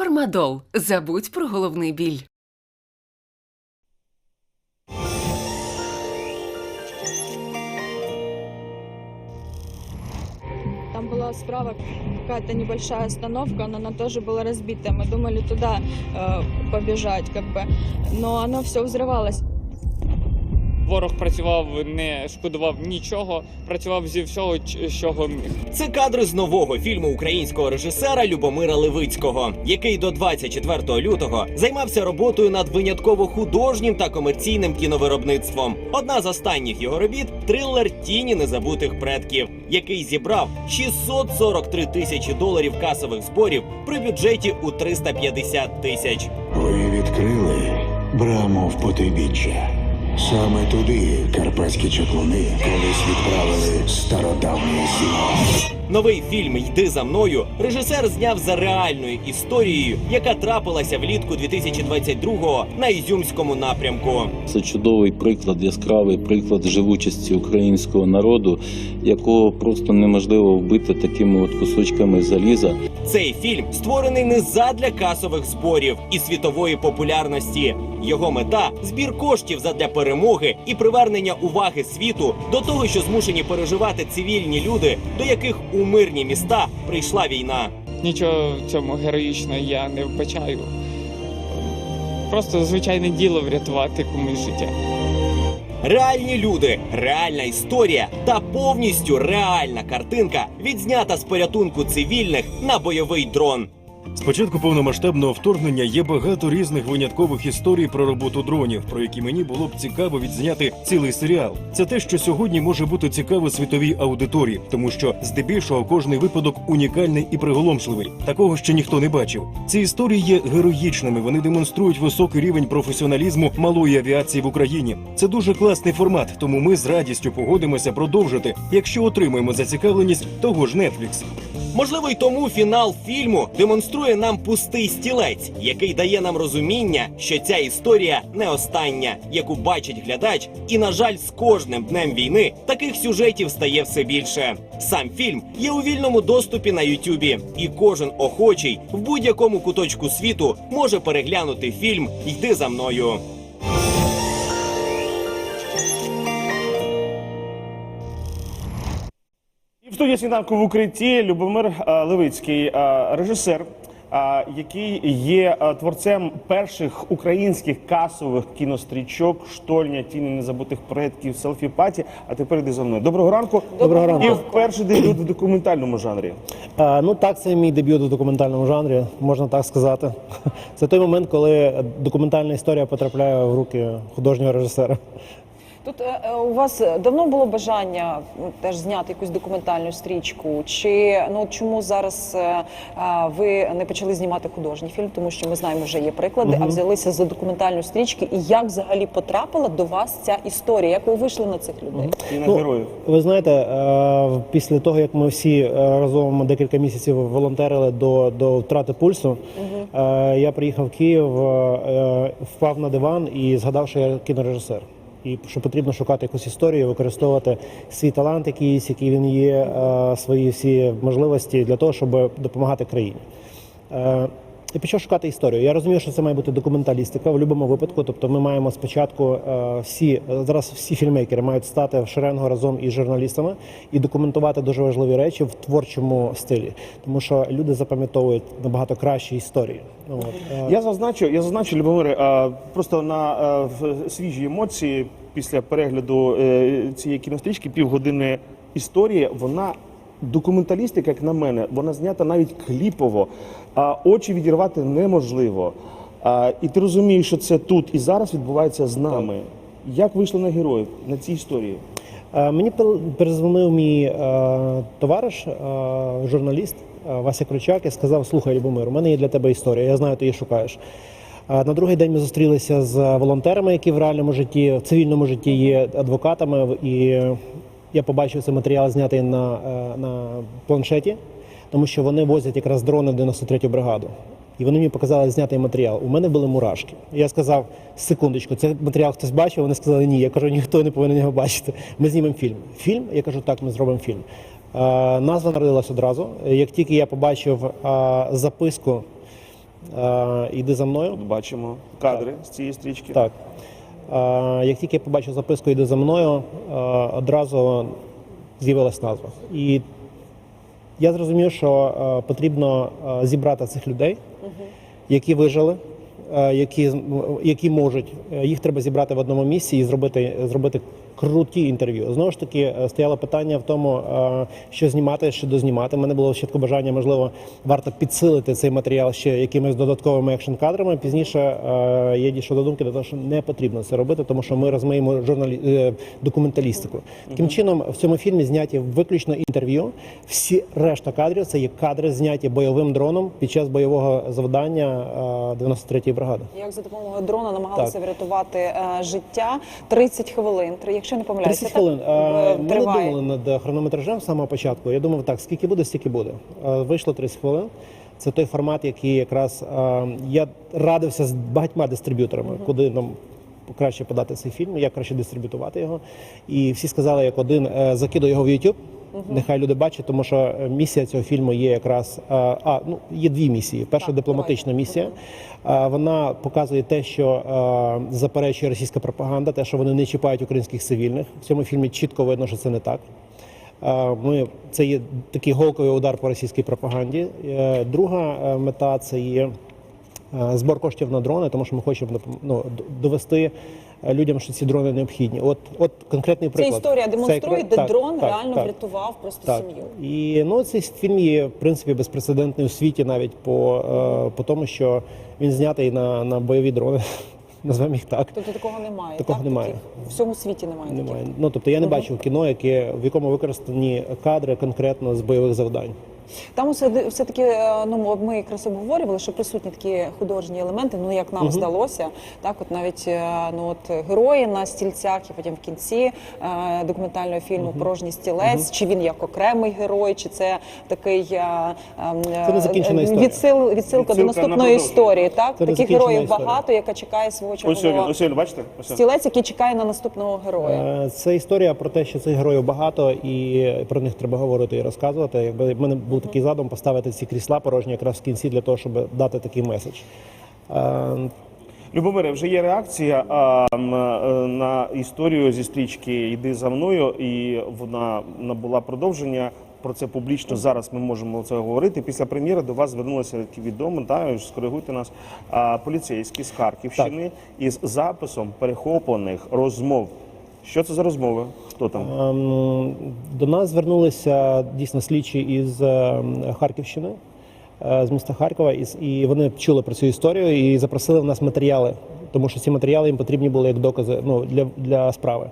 Фармадол. Забудь про головний біль. Там была справа какая-то небольшая остановка, но она тоже была разбита. Мы думали туда э, побежать, как бы, но оно все взрывалось. Ворог працював, не шкодував нічого, працював зі всього, чого міг. Це кадри з нового фільму українського режисера Любомира Левицького, який до 24 лютого займався роботою над винятково художнім та комерційним кіновиробництвом. Одна з останніх його робіт трилер Тіні незабутих предків, який зібрав 643 тисячі доларів касових зборів при бюджеті у 350 тисяч. Ви відкрили браму в потойбіччя. Саме туди карпатські чаклуни колись відправили стародавнє сіло. Новий фільм Йди за мною режисер зняв за реальною історією, яка трапилася влітку 2022-го на Ізюмському напрямку. Це чудовий приклад, яскравий приклад живучості українського народу, якого просто неможливо вбити такими от кусочками заліза. Цей фільм створений не задля касових зборів і світової популярності. Його мета збір коштів задля перемоги і привернення уваги світу до того, що змушені переживати цивільні люди, до яких у мирні міста прийшла війна. Нічого в цьому героїчного я не вбачаю. Просто звичайне діло врятувати комусь життя. Реальні люди, реальна історія та повністю реальна картинка відзнята з порятунку цивільних на бойовий дрон. З початку повномасштабного вторгнення є багато різних виняткових історій про роботу дронів, про які мені було б цікаво відзняти цілий серіал. Це те, що сьогодні може бути цікаво світовій аудиторії, тому що здебільшого кожний випадок унікальний і приголомшливий. Такого ще ніхто не бачив. Ці історії є героїчними. Вони демонструють високий рівень професіоналізму малої авіації в Україні. Це дуже класний формат, тому ми з радістю погодимося продовжити, якщо отримаємо зацікавленість того ж Netflix. Можливо, й тому фінал фільму демонструє нам пустий стілець, який дає нам розуміння, що ця історія не остання, яку бачить глядач. І, на жаль, з кожним днем війни таких сюжетів стає все більше. Сам фільм є у вільному доступі на Ютубі, і кожен охочий в будь-якому куточку світу може переглянути фільм Йди за мною. Студії сніданку в укритті Любомир е, Левицький, е, режисер, е, який є творцем перших українських касових кінострічок Штольня, Тіни незабутих предків, селфі паті. А тепер іди за мною. Доброго ранку. Доброго ранку. І вперше дебют в документальному жанрі. Е, Ну так, це мій дебют у документальному жанрі, можна так сказати. Це той момент, коли документальна історія потрапляє в руки художнього режисера. Тут е, е, у вас давно було бажання теж зняти якусь документальну стрічку? Чи ну чому зараз е, ви не почали знімати художній фільм? Тому що ми знаємо, вже є приклади, а взялися за документальну стрічку. І як взагалі потрапила до вас ця історія? Як ви вийшли на цих людей? І на Ну, героїв. Ви знаєте, е, після того як ми всі разом декілька місяців волонтерили до, до втрати пульсу, е, я приїхав в Київ, е, впав на диван і згадав, що я кінорежисер. І що потрібно шукати якусь історію, використовувати свій талант, якийсь, який він є, е, свої всі можливості для того, щоб допомагати країні. Е, І почав шукати історію. Я розумію, що це має бути документалістика в будь-якому випадку. Тобто, ми маємо спочатку е, всі зараз всі фільмейкери мають стати в шеренгу разом із журналістами і документувати дуже важливі речі в творчому стилі, тому що люди запам'ятовують набагато кращі історії. От. Е, Я зазначу, я зазначу, Любомире, е, просто на е, свіжі емоції після перегляду е, цієї кінострічки півгодини історії. Вона документалістика, як на мене, вона знята навіть кліпово, а очі відірвати неможливо. А, і ти розумієш, що це тут і зараз відбувається з нами. Як вийшли на героїв на цій історії? Е, Мені перезвонив мій е, товариш, е, журналіст е, Вася Кручак, і сказав: Слухай, Любомир, у мене є для тебе історія. Я знаю, ти її шукаєш. На другий день ми зустрілися з волонтерами, які в реальному житті, в цивільному житті є адвокатами. І я побачив цей матеріал знятий на, е, на планшеті, тому що вони возять якраз дрони в 93-ю бригаду. І вони мені показали знятий матеріал. У мене були мурашки. Я сказав: секундочку, цей матеріал хтось бачив? Вони сказали, ні. Я кажу, ніхто не повинен його бачити. Ми знімемо фільм. Фільм? Я кажу, так, ми зробимо фільм. Е, назва народилась одразу. Як тільки я побачив е, записку е, Іди за мною. Бачимо кадри з цієї стрічки. Так. Як тільки я побачив записку Іди за мною, одразу з'явилась назва. І я зрозумів, що потрібно зібрати цих людей, які вижили, які, з- які можуть. Е, Їх треба зібрати в одному місці і зробити, зробити круті інтерв'ю. Знову ж таки, е, стояло питання в тому, е, що знімати, що дознімати. У мене було чітко бажання, можливо, варто підсилити цей матеріал ще якимись додатковими екшн кадрами. Пізніше е, я дійшов до думки, до того, що не потрібно це робити, тому що ми розуміємо журналі... е, документалістику. Таким чином, в цьому фільмі зняті виключно інтерв'ю. Всі решта кадрів це є кадри, зняті бойовим дроном під час бойового завдання е, 93-ї бригади. Як за допомогою дрона намагалися Так. врятувати е, життя 30 хвилин. Якщо не помиляюся, 30 хвилин. е, Е, Ми не думали над хронометражем з самого початку. Я думав, так, скільки буде, стільки буде. Е, Вийшло 30 хвилин. Це той формат, який якраз е, я радився з багатьма дистриб'юторами, куди нам краще подати цей фільм, як краще дистриб'ютувати його. І всі сказали, як один е, його в YouTube. Нехай люди бачать, тому що е, місія цього фільму є якраз е, а ну є дві місії. Перша Так, дипломатична давайте. місія. А, Вона показує те, що е, заперечує російська пропаганда, те, що вони не чіпають українських цивільних. В цьому фільмі чітко видно, що це не так. Ми це є такий голковий удар по російській пропаганді. Друга мета це є збор коштів на дрони, тому що ми хочемо ну, довести е, людям, що ці дрони необхідні. От, от конкретний приклад. історія демонструє, де так, дрон так, реально так. врятував просто Так. сім'ю. І ну цей фільм є в принципі безпрецедентний у світі, навіть по, е, по тому, що він знятий на, на бойові дрони. Назвемо їх так. Тобто такого немає. Такого так? немає. В всьому світі немає. Немає. таких. Ну тобто я не Мгм. бачив кіно, яке в якому використані кадри конкретно з бойових завдань. Там усе все таки ну ми якраз обговорювали, що присутні такі художні елементи. Ну як нам Мгм. здалося, так от навіть е, ну от герої на стільцях, і потім в кінці е, документального фільму Порожній стілець. Чи він як окремий герой, чи це такий е, е, Це не закінчена історія. відсил, відсилка Відсилка до наступної продовження. історії. Так Це таких героїв історія. багато, яка чекає свого Ось він, чергового ось бачите? Ось стілець, який чекає на наступного героя. Е, Це історія про те, що цих героїв багато, і про них треба говорити і розказувати. Якби мене був такий задум поставити ці крісла порожні якраз в кінці для того, щоб дати такий меседж. Е, Любомире, вже є реакція а, м, е, на історію зі стрічки Йди за мною, і вона набула продовження. Про це публічно зараз ми можемо це говорити. Після прем'єри до вас звернулися такі відомо, та скоригуйте нас. А, поліцейські з Харківщини із записом перехоплених розмов. Що це за розмови? Хто там? Ем, До нас звернулися дійсно слідчі із ем, Харківщини, е, з міста Харкова, і, і вони чули про цю історію і запросили в нас матеріали, тому що ці матеріали їм потрібні були як докази ну, для, для справи.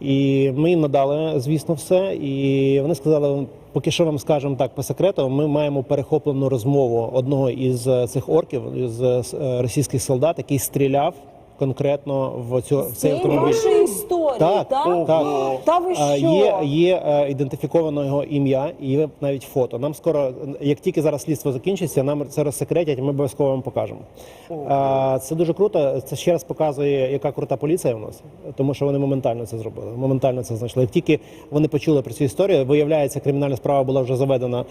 І ми їм надали, звісно, все. І вони сказали, поки що вам скажемо так по секрету, ми маємо перехоплену розмову одного із е, цих орків, е, е, російських солдат, який стріляв конкретно в цю в цей автомобіль. Історії, Так, так? так. Та ви що? Є, є е, ідентифіковано його ім'я і є навіть фото. Нам скоро, як тільки зараз слідство закінчиться, нам це розсекретять, ми обов'язково вам покажемо. А, Це дуже круто. Це ще раз показує, яка крута поліція у нас, тому що вони моментально це зробили. Моментально це знайшли. Як тільки вони почули про цю історію, виявляється, кримінальна справа була вже заведена.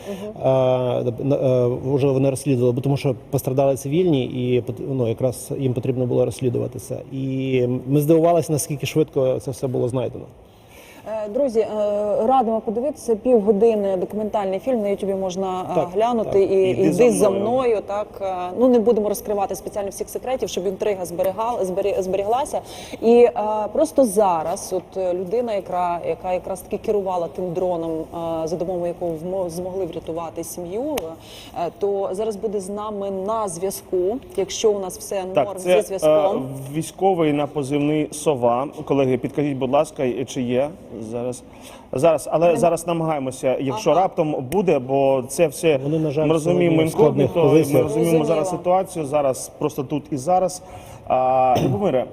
е, Вже вони розслідували, бо тому що пострадали цивільні, і ну, якраз їм потрібно було розслідувати це. І ми здивувалися, наскільки швидко це все було знайдено. Друзі, е, радимо подивитися півгодини документальний фільм на Ютубі можна е, Так, глянути так. і Іди іди за мною». мною. Так е, ну не будемо розкривати спеціально всіх секретів, щоб інтрига зберігала збері- зберіглася. І е, просто зараз, от людина, яка яка якраз таки керувала тим дроном, е, за допомогою якого змогли врятувати сім'ю, то зараз буде з нами на зв'язку. Якщо у нас все норм Так, зі це е, зв'язком. військовий на позивний сова. Колеги, підкажіть, будь ласка, чи є зараз? Зараз, але зараз намагаємося, якщо Ага. раптом буде, бо це все Вони, на жаль, ми розуміємо інкогніто, ми розуміємо Зрозуміло. зараз ситуацію. Зараз просто тут і зараз. А, Любомире,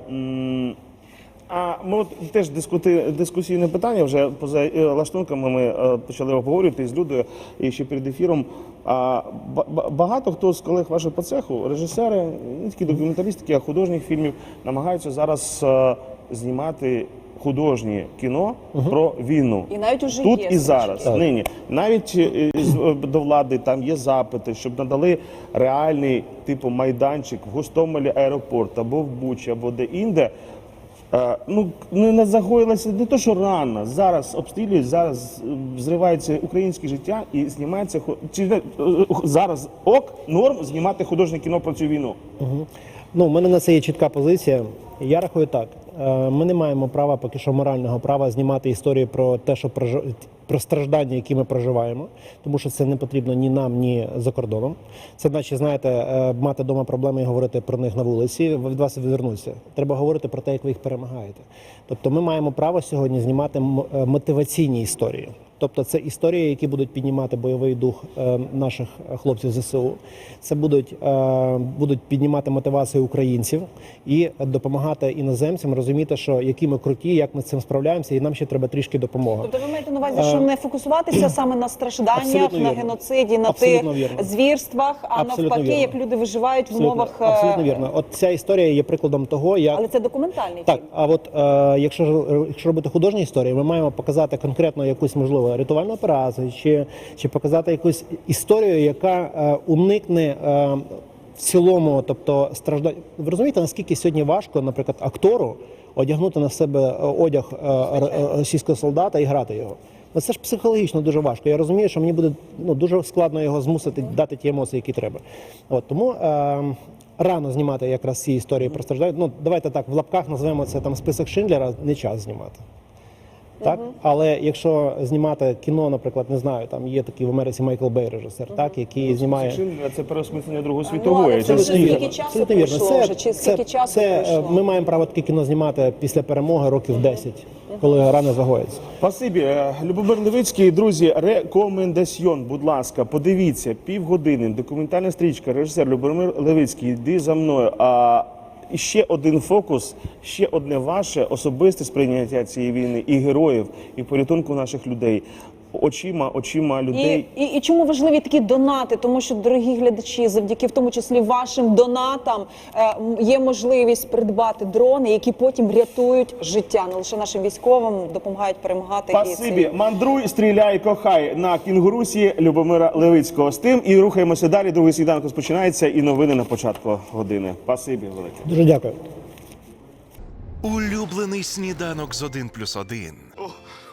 а ми от теж дискути, дискусійне питання вже поза е, лаштунками ми е, почали обговорювати з Людою і ще перед ефіром. А ба- ба- багато хто з колег вашого по цеху, режисери, не тільки документалістики, а художніх фільмів, намагаються зараз е, знімати художнє кіно про війну. І навіть уже Тут є і зараз, Так. нині. Навіть е, з- е, до влади там є запити, щоб надали реальний типу майданчик в Гостомелі аеропорт або в Бучі, або де інде. Е, Ну не, загоїлася не то, що рано. Зараз обстрілюють, зараз е, зривається українське життя і знімається чи е, зараз ок норм знімати художнє кіно про цю війну. Ну, у мене на це є чітка позиція. Я рахую так: е, ми не маємо права, поки що морального права знімати історії про те, що прожи- про страждання, які ми проживаємо, тому що це не потрібно ні нам, ні за кордоном. Це наче, знаєте, е, мати вдома проблеми і говорити про них на вулиці. Від вас відвернуться. Треба говорити про те, як ви їх перемагаєте. Тобто, ми маємо право сьогодні знімати е, мотиваційні історії. Тобто це історії, які будуть піднімати бойовий дух е, наших хлопців ЗСУ. Це будуть, е, будуть піднімати мотивацію українців і допомагати іноземцям розуміти, що які ми круті, як ми з цим справляємося, і нам ще треба трішки допомоги. Тобто ви маєте на увазі, що не фокусуватися саме на стражданнях, Е, Абсолютно на вірно. геноциді, на Абсолютно тих вірно. звірствах, а Абсолютно навпаки, вірно. як люди виживають в умовах. е, абсолютно вірно. От ця історія є прикладом того, як Але це документальний Так, фільм. а от е, якщо якщо робити художні історії, ми маємо показати конкретно якусь можливо рятувальну операцію, чи, чи показати якусь історію, яка е, уникне е, в цілому, тобто страждань. Ви розумієте, наскільки сьогодні важко, наприклад, актору одягнути на себе е, одяг російського солдата і грати його. Ну, це ж психологічно дуже важко. Я розумію, що мені буде ну, дуже складно його змусити дати ті емоції, які треба. От тому е, рано знімати якраз ці історії про страждання. Ну давайте так в лапках назвемо це там список Шиндлера, не час знімати. Так, але якщо знімати кіно, наприклад, не знаю, там є такий в Америці Майкл Бей режисер, так який знімає Шиндлера – це переосмислення Другої Ну, світової. це Це вже світ. скільки часу вірно. пройшло Це, вже, чи це, скільки часу це, е, пройшло? ми маємо право таке кіно знімати після перемоги років 10, коли рани загояться. Спасибі. Е, Любомир Левицький, друзі, рекомендаціон, будь ласка, подивіться, півгодини, документальна стрічка, режисер Любомир Левицький, йди за мною. А і ще один фокус, ще одне ваше особисте сприйняття цієї війни і героїв, і порятунку наших людей. Очима, очима людей. і, і чому важливі такі донати? Тому що, дорогі глядачі, завдяки в тому числі вашим донатам е, є можливість придбати дрони, які потім рятують життя не лише нашим військовим, допомагають перемагати і Спасибі, мандруй, стріляй, кохай на кінгурусі Любомира Левицького. З тим і рухаємося далі. Другий сніданок розпочинається і новини на початку години. Спасибі, велике. Дуже дякую. Улюблений сніданок з 1 плюс 1.